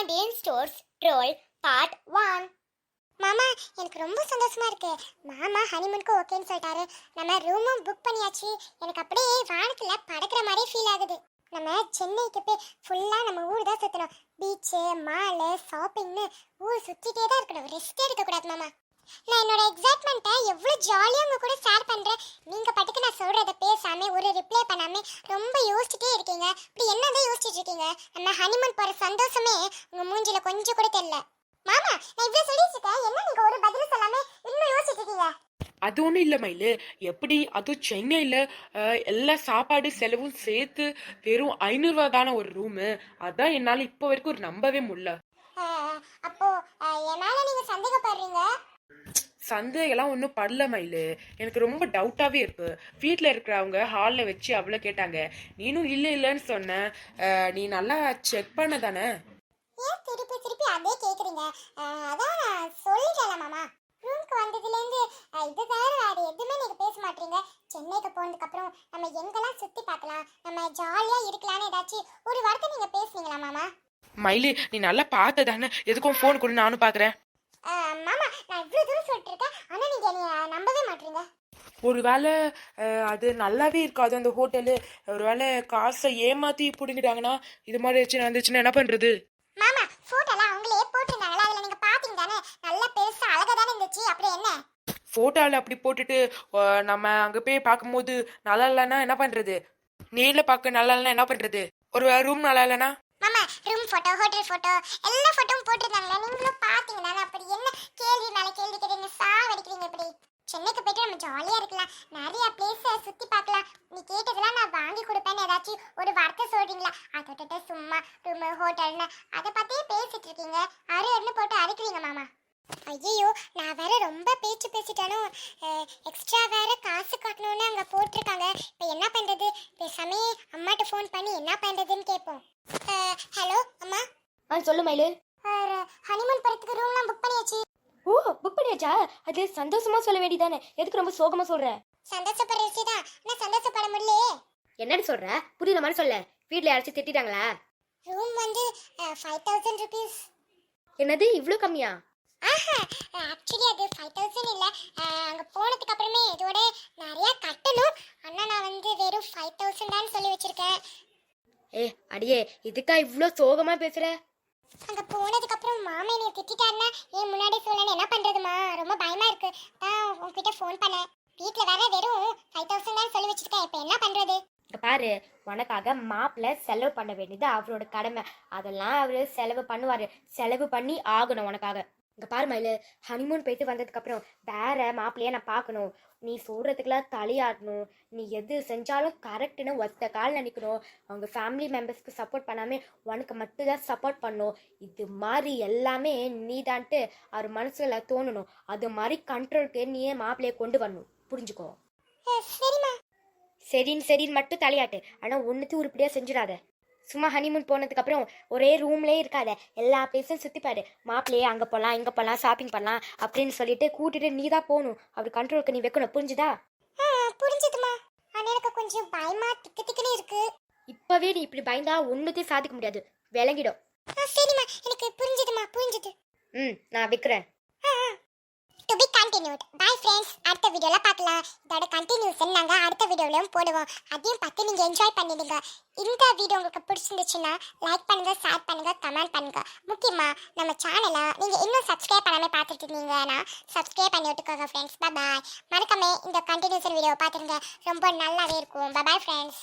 Pandian stores troll part one மாமா எனக்கு ரொம்ப சந்தோஷமா இருக்கு. மாமா ஹனிமூனுக்கு ஓகேன்னு சொல்லிட்டாரு. நம்ம ரூமும் புக் பண்ணியாச்சு. எனக்கு அப்படியே வானத்துல படக்கிற மாதிரி ஃபீல் ஆகுது. நம்ம சென்னைக்கு போய் ஃபுல்லாக நம்ம ஊர் தான் சுற்றணும் பீச்சு மாலு ஷாப்பிங்னு ஊர் சுற்றிட்டே தான் இருக்கணும். ரெஸ்ட்டே இருக்கக்கூடாது மாமா. நான் என்னோட எக்ஸைட்மெண்ட்டை எவ்வளோ ஜாலியாக உங்க கூட ஷேர் பண்ணுறேன் நீங்கள் பாட்டுக்கு நான் சொல்கிறத பேசாம ஒரு ரிப்ளை பண்ணாம ரொம்ப யோசிச்சுட்டே இருக்கீங்க. இப்படி என்னதான் யோசிச்சுட்டு இருக்கீங்க? நம்ம ஹனிமூன் போகிற சந்தோஷமே உங்கள் மூஞ்சில கொஞ்சம் கூட தெரியல. மாமா நான் இவ்வளோ சொல்லிட்டு இருக்கேன். என்ன நீங்கள் ஒரு பதில் சொல்லாம இன்னும் யோசிச்சுட்டு இருக்கீங்க? அது ஒன்றும் இல்லை மயிலு. எப்படி? அதுவும் சென்னையில் எல்லா சாப்பாடு செலவும் சேர்த்து வெறும் ஐநூறுரூவா தானே ஒரு ரூமு அதான் என்னால் இப்போ வரைக்கும் ஒரு நம்பவே முடியல. அப்போ அஹ், என் மேலே நீங்கள் சந்தேகப்படுறீங்க சந்தேகம்லாம் ஒன்றும் படல மயிலு. எனக்கு ரொம்ப டவுட்டாகவே இருக்கு. வீட்டில் இருக்கிறவங்க ஹாலில் வச்சு அவ்வளோ கேட்டாங்க. நீனும் இல்லை இல்லைன்னு சொன்ன. அஹ், நீ நல்லா செக் பண்ண தானே? ஏன் திருப்பி திருப்பி அதே கேக்குறீங்க? அஹ், அதான் நான் சொல்லிட்டேன்ல மாமா. ரூம்க்கு வந்ததுலேருந்து இது வேற வேறு எதுவுமே நீங்க பேச மாட்டீங்க. சென்னைக்கு போனதுக்கு அப்புறம் நம்ம எங்கெல்லாம் சுத்தி பார்க்கலாம்? நம்ம ஜாலியா இருக்கலாம்னு ஏதாச்சும் ஒரு வார்த்தை நீங்க பேசுனீங்களா மாமா? மயிலு நீ நல்லா பார்த்த தானே? எதுக்கும் ஃபோன் கொடு நானும் பார்க்குறேன். மாமா நான் இவ்வளவு தூரம் சொல்லிட்டு இருக்கேன் ஆனா நீங்க என்னைய நம்பவே மாட்டீங்க. ஒருவேளை அது நல்லாவே இருக்காது அந்த ஹோட்டலு. ஒருவேளை காசை ஏமாத்தி பிடுங்கிட்டாங்கன்னா இது மாதிரி வச்சு நடந்துச்சுன்னா என்ன பண்றது? மாமா போட்டோலாம் அவங்களே போட்டிருந்தாங்களா? அதுல நீங்க பாத்தீங்க தானே? நல்லா பெருசா அழகா தானே இருந்துச்சு. அப்புறம் என்ன? போட்டோவில் அப்படி போட்டுட்டு நம்ம அங்கே போய் பார்க்கும்போது நல்லா இல்லைன்னா என்ன பண்றது? நேரில் பார்க்க நல்லா இல்லைன்னா என்ன பண்றது? ஒரு ரூம் நல்லா இல்லைன்னா? ரூம் ஃபோட்டோ ஹோட்டல் ஃபோட்டோ எல்லா ஃபோட்டோவும் போட்டிருந்தாங்களா நீங்களும் பார்த்தீங்களா? தானே அப்படி என்ன கேள்வி மேலே கேள்வி கேட்டீங்க? சாவடிக்கிறீங்க இப்படி. சென்னைக்கு போயிட்டு நம்ம ஜாலியாக இருக்கலாம். நிறைய பிளேஸை சுற்றி பார்க்கலாம். நீ கேட்டதெல்லாம் நான் வாங்கி கொடுப்பேன்னு ஏதாச்சும் ஒரு வார்த்தை சொல்கிறீங்களா அதை விட்டுட்டு சும்மா ரூம் ஹோட்டல்னு அதை பற்றியே பேசிகிட்டு இருக்கீங்க. அரு அருன்னு போட்டு அறுக்கிறீங்க மாமா. ஐயோ நான் வேற ரொம்ப பேச்சு பேசிட்டாலும் எக்ஸ்ட்ரா வேற காசு காட்டணும்னு அங்கே போட்டிருக்காங்க. இப்போ என்ன பண்ணுறது பேசாமே அம்மாட்ட ஃபோன் பண்ணி என்ன பண்ணுறதுன்னு கேட்போம். ஆ சொல்லு மயிலு. ஹனிமூன் போறதுக்கு ரூம்லாம் புக் பண்ணியாச்சு. ஓ புக் பண்ணியாச்சா? அது சந்தோஷமா சொல்ல வேண்டியதானே. எதுக்கு ரொம்ப சோகமா சொல்ற? சந்தோஷப்படுற விஷயம் தான். சந்தோஷப்பட முடியலையே? என்னன்னு சொல்ற? புரியுற மாதிரி சொல்ல. வீட்ல யாராச்சும் திட்டிட்டாங்களா? ரூம் வந்து ஃபைவ் தௌசண்ட் ருபீஸ் என்னது இவ்ளோ கம்மியா? ஆஹா ஆக்சுவலி அது ஃபைவ் தௌசண்ட் இல்லை. அங்கே போனதுக்கு அப்புறமே இதோட நிறைய கட்டணும். ஆனால் நான் வந்து வெறும் ஃபைவ் தௌசண்ட் தான் சொல்லி வச்சிருக்கேன். ஏ அடியே இதுக்கா இவ்ளோ சோகமா பேசுற? அங்கே போனதுக்கு அப்புறம் மாமா என்னை திட்டாருன்னா ஏன் முன்னாடி சொல்லணும் என்ன பண்றதுமா? ரொம்ப பயமா இருக்கு. தான் உங்ககிட்ட ஃபோன் பண்ணேன். வீட்டில் வேற வெறும் ஃபைவ் தௌசண்ட் தான் சொல்லி வச்சிருக்கேன். இப்போ என்ன பண்ணுறது பாரு உனக்காக மாப்பிள்ள செலவு பண்ண வேண்டியது அவரோட கடமை. அதெல்லாம் அவரு செலவு பண்ணுவாரு. செலவு பண்ணி ஆகணும் உனக்காக. இங்க பாரு மயிலு ஹனிமூன் போயிட்டு வந்ததுக்கு அப்புறம் வேற மாப்பிள்ளைய நான் பார்க்கணும். நீ சொல்றதுக்கெல்லாம் தலையாடணும் நீ எது செஞ்சாலும் கரெக்டுன்னு ஒத்த காலில் நிற்கணும் அவங்க ஃபேமிலி மெம்பர்ஸ்க்கு சப்போர்ட் பண்ணாம உனக்கு மட்டும்தான் சப்போர்ட் பண்ணும். இது மாதிரி எல்லாமே நீதான்ட்டு அவர் மனசுல தோணணும். அது மாதிரி கண்ட்ரோலுக்கு நீயே மாப்பிள்ளைய கொண்டு வரணும். புரிஞ்சுக்கோ? சரின்னு சரின்னு மட்டும் தலையாட்டு. ஆனால் ஒன்றுத்தையும் உருப்படியாக செஞ்சிடாத. சும்மா ஹனிமூன் போனதுக்கு அப்புறம் ஒரே ரூம்லேயே இருக்காத. எல்லா பிளேஸும் சுற்றி பாரு. மாப்பிள்ளையே அங்கே போகலாம் இங்கே போகலாம் ஷாப்பிங் பண்ணலாம் அப்படின்னு சொல்லிட்டு கூட்டிட்டு நீ தான் போகணும் அப்படி கண்ட்ரோலுக்கு நீ வைக்கணும். புரிஞ்சுதா? புரிஞ்சுதுமா ஆனால் எனக்கு கொஞ்சம் பயமா திக்கு திக்குன்னு இருக்கு. இப்போவே நீ இப்படி பயந்தா ஒன்றுத்தையும் சாதிக்க முடியாது. விளங்கிடும். ஆ சரிம்மா. எனக்கு புரிஞ்சுதுமா புரிஞ்சுது. ம் நான் விற்கிறேன் கண்டினியூட் பை ஃப்ரெண்ட்ஸ் அடுத்த வீடியோவில் பார்க்கலாம். இதோட கண்டினியூஷன் நாங்கள் அடுத்த வீடியோவிலையும் போடுவோம். அதையும் பார்த்து நீங்கள் என்ஜாய் பண்ணிடுங்க. இந்த வீடியோ உங்களுக்கு பிடிச்சிருந்துச்சுன்னா லைக் பண்ணுங்க ஷேர் பண்ணுங்க கமெண்ட் பண்ணுங்க. முக்கியமாக நம்ம சேனலை நீங்கள் இன்னும் சப்ஸ்கிரைப் பண்ணாமல் பார்த்துட்டு இருந்தீங்கன்னா சப்ஸ்கிரைப் பண்ணி விட்டுக்கோங்க ஃப்ரெண்ட்ஸ் பாய் மறக்காம இந்த கண்டினியூஷன் வீடியோ பார்த்துருங்க. ரொம்ப நல்லாவே இருக்கும். Bye friends